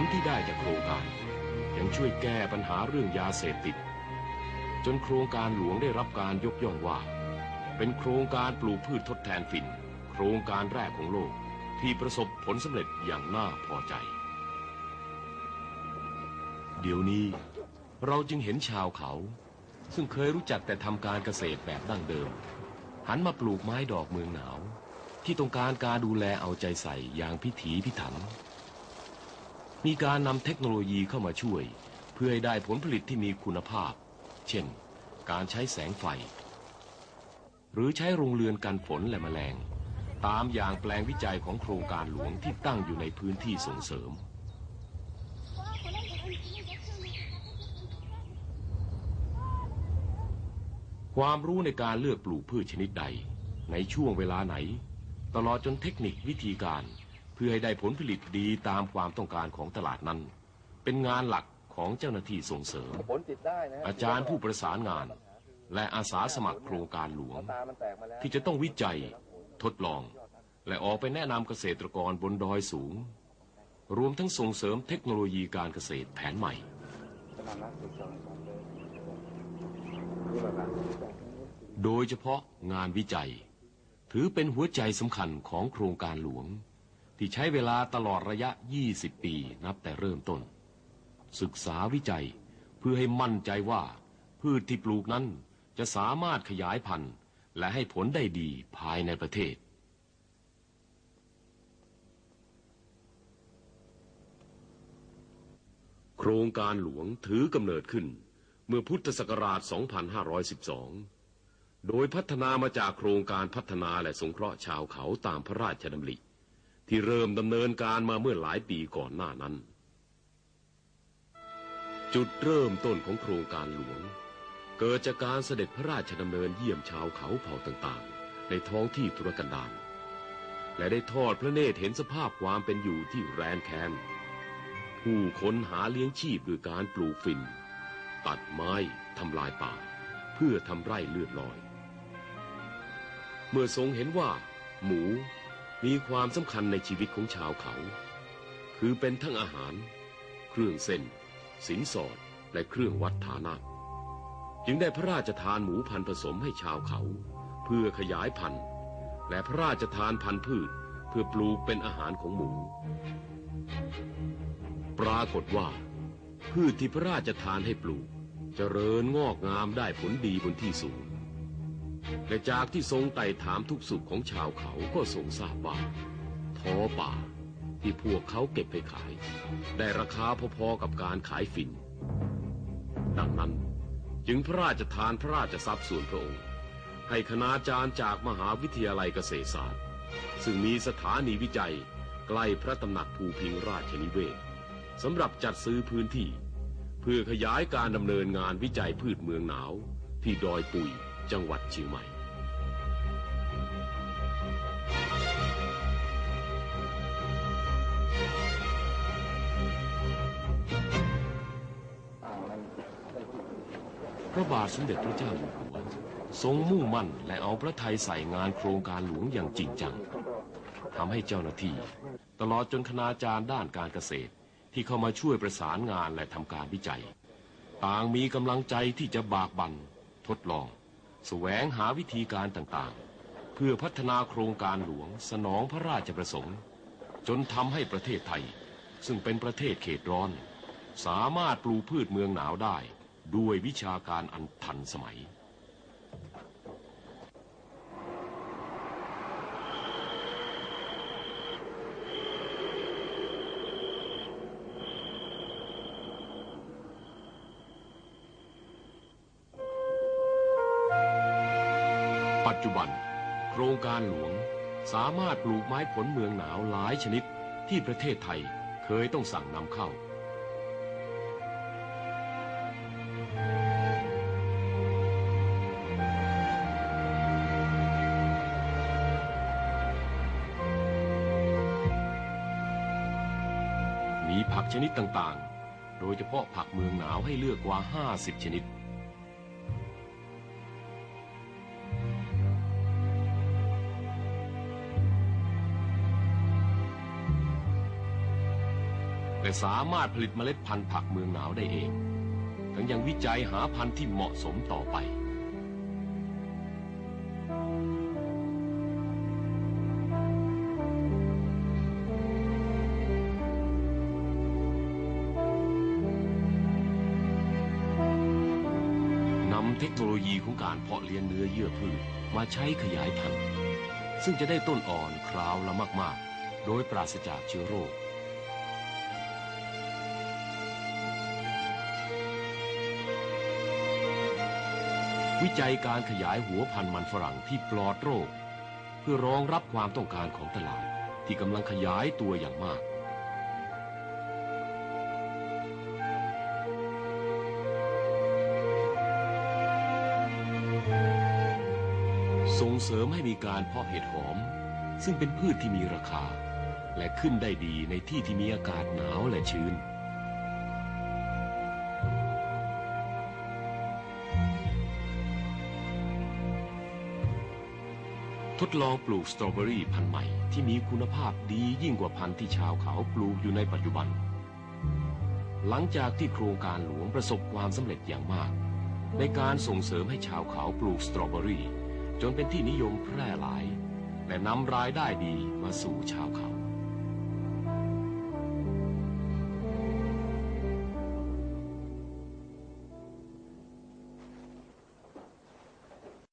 ลที่ได้จากโครงการ ยังช่วยแก้ปัญหาเรื่องยาเสพติด จนโครงการหลวงได้รับการยกย่องว่า เป็นโครงการปลูกพืชทดแทนฝิ่น โครงการแรกของโลกที่ประสบผลสำเร็จอย่างน่าพอใจ เดี๋ยวนี้เราจึงเห็นชาวเขา ซึ่งเคยรู้จักแต่ทำการเกษตรแบบดั้งเดิม หันมาปลูกไม้ดอกเมืองหนาว ที่ต้องการการดูแลเอาใจใส่อย่างพิถีพิถัน มีการนำเทคโนโลยีเข้ามาช่วย เพื่อให้ได้ผลผลิตที่มีคุณภาพ เช่น การใช้แสงไฟ หรือใช้โรงเรือนกันฝนและแมลง ตามอย่างแปลงวิจัยของโครงการหลวงที่ตั้งอยู่ในพื้นที่ส่งเสริมความรู้ในการเลือกปลูกพืชชนิดใด ในช่วงเวลาไหน ตลอดจนเทคนิควิธีการ เพื่อให้ได้ผลผลิตดีตามความต้องการของตลาดนั้น เป็นงานหลักของเจ้าหน้าที่ส่งเสริม ผลติดได้นะฮะอาจารย์ผู้ประสานงาน และอาสาสมัครโครงการหลวง ตามันแตกมาแล้วที่จะต้องวิจัย ทดลอง และออกไปแนะนำเกษตรกรบนดอยสูง รวมทั้งส่งเสริมเทคโนโลยีการเกษตรแผนใหม่ โดยเฉพาะงานวิจัย ถือเป็นหัวใจสำคัญของโครงการหลวง ที่ใช้เวลาตลอดระยะ 20 ปีนับแต่เริ่มต้น ศึกษาวิจัยเพื่อให้มั่นใจว่า พืชที่ปลูกนั้นจะสามารถขยายพันธุ์ และให้ผลได้ดีภายในประเทศ โครงการหลวงถือกำเนิดขึ้น เมื่อพุทธศักราช 2512 โดยพัฒนามาจากโครงการพัฒนาและสงเคราะห์ชาวเขาตามพระราชดำริ ที่เริ่มดำเนินการมาเมื่อหลายปีก่อนหน้านั้น จุดเริ่มต้นของโครงการหลวง เกิดจากการเสด็จพระราชดำเนินเยี่ยมชาวเขาเผ่าต่างๆ ในท้องที่ธุรกันดารและได้ทอดพระเนตรเห็นสภาพความเป็นอยู่ที่แรนแค้นผู้คนหาเลี้ยงชีพด้วยการปลูกฝิ่น ตัดไม้ทำลายป่า เพื่อทำไร่เลือดลอย เมื่อทรงเห็นว่า หมู มีความสำคัญในชีวิตของชาวเขา คือเป็นทั้งอาหาร เครื่องเส้น สินสอด และเครื่องวัดฐานะ จึงได้พระราชทานหมูพันธุ์ผสมให้ชาวเขา เพื่อขยายพันธุ์ และพระราชทานพันธุ์พืชเพื่อปลูกเป็นอาหารของหมู ปรากฏว่า พืชที่พระราชทานให้ปลูกจเจริญงอกงามได้ผลดีบนที่สูง และจากที่ทรงไต่ถามทุกสุขของชาวเขาก็ทรงทราบว่าท้อป่าที่พวกเขาเก็บไปขาย ได้ราคาพอๆกับการขายฝิ่น ดังนั้นจึงพระราชทานพระราชทรัพย์ส่วนพระองค์ ให้คณาจารย์จากมหาวิทยาลัยเกษตรศาสตร์ ซึ่งมีสถานีวิจัยใกล้พระตำหนักภูพิงราชนิเวศสำหรับจัดซื้อพื้นที่ เพื่อขยายการดำเนินงานวิจัยพืชเมืองหนาวที่ดอยปุย จังหวัดเชียงใหม่ พระบาทสมเด็จพระเจ้าอยู่หัวทรงมุ่งมั่นและเอาพระทัยใส่งานโครงการหลวงอย่างจริงจังทำให้เจ้าหน้าที่ ตลอดจนคณาจารย์ด้านการเกษตรที่เข้ามาช่วยประสานงานและทำการวิจัย ต่างมีกำลังใจที่จะบากบั่นทดลอง แสวงหาวิธีการต่างๆ เพื่อพัฒนาโครงการหลวงสนองพระราชประสงค์ จนทำให้ประเทศไทย ซึ่งเป็นประเทศเขตร้อน สามารถปลูกพืชเมืองหนาวได้ด้วยวิชาการอันทันสมัย ปัจจุบัน โครงการหลวงสามารถปลูกไม้ผลเมืองหนาวหลายชนิดที่ประเทศไทยเคยต้องสั่งนำเข้า มีผักชนิดต่างๆ โดยเฉพาะผักเมืองหนาวให้เลือกกว่า 50 ชนิด และสามารถผลิตเมล็ดพันธุ์ผักเมืองหนาวได้เอง ทั้งยังวิจัยหาพันธุ์ที่เหมาะสมต่อไป นำเทคโนโลยีของการเพาะเลี้ยงเนื้อเยื่อพืชมาใช้ขยายพันธุ์ ซึ่งจะได้ต้นอ่อนคราวละมาก ๆ โดยปราศจากเชื้อโรค วิจัยการขยายหัวพันธุ์มันฝรั่งที่ปลอดโรค เพื่อรองรับความต้องการของตลาดที่กำลังขยายตัวอย่างมาก ส่งเสริมให้มีการเพาะเห็ดหอม ซึ่งเป็นพืชที่มีราคา และขึ้นได้ดีในที่ที่มีอากาศหนาวและชื้น ทดลองปลูกสตรอเบอรี่พันธุ์ใหม่ที่มีคุณภาพดียิ่งกว่าพันธุ์ที่ชาวเขาปลูกอยู่ในปัจจุบัน หลังจากที่โครงการหลวงประสบความสำเร็จอย่างมาก ในการส่งเสริมให้ชาวเขาปลูกสตรอเบอรี่ จนเป็นที่นิยมแพร่หลาย และนำรายได้ดีมาสู่ชาวเขา